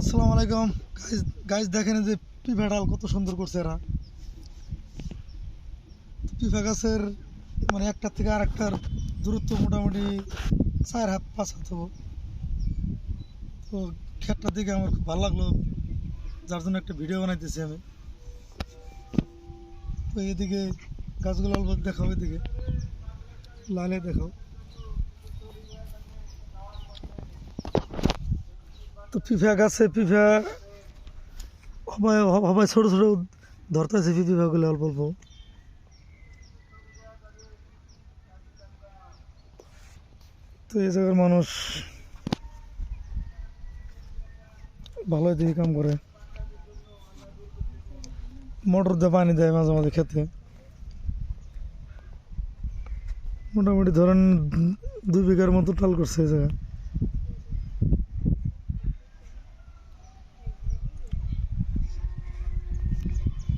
আসসালামু আলাইকুম। Guys guys দেখেন যে পিফা ডাল কত সুন্দর করছে এরা। পিফা গাছের মানে একটার থেকে আরেকটার দূরত্ব মোটামুটি চার হাত, পাঁচ হাত হব। তো ক্ষেতটার দিকে আমার খুব ভালো লাগল, যার জন্য একটা ভিডিও বানাইতেছি আমি। তো এদিকে গাছগুলো অল্প দেখাও এদিকে লালে দেখাও। তো পিফা গাছে পিফা সবাই সবাই ছোটো ছোটো ধরতেছে পিফাগুলো অল্প অল্প। তো এই জায়গার মানুষ ভালোই দিকে কাম করে। মোটর দিয়ে পানি দেয় মাঝে মাঝে খেতে। মোটামুটি ধরেন দুই বিঘার মতো টাল করছে এই জায়গা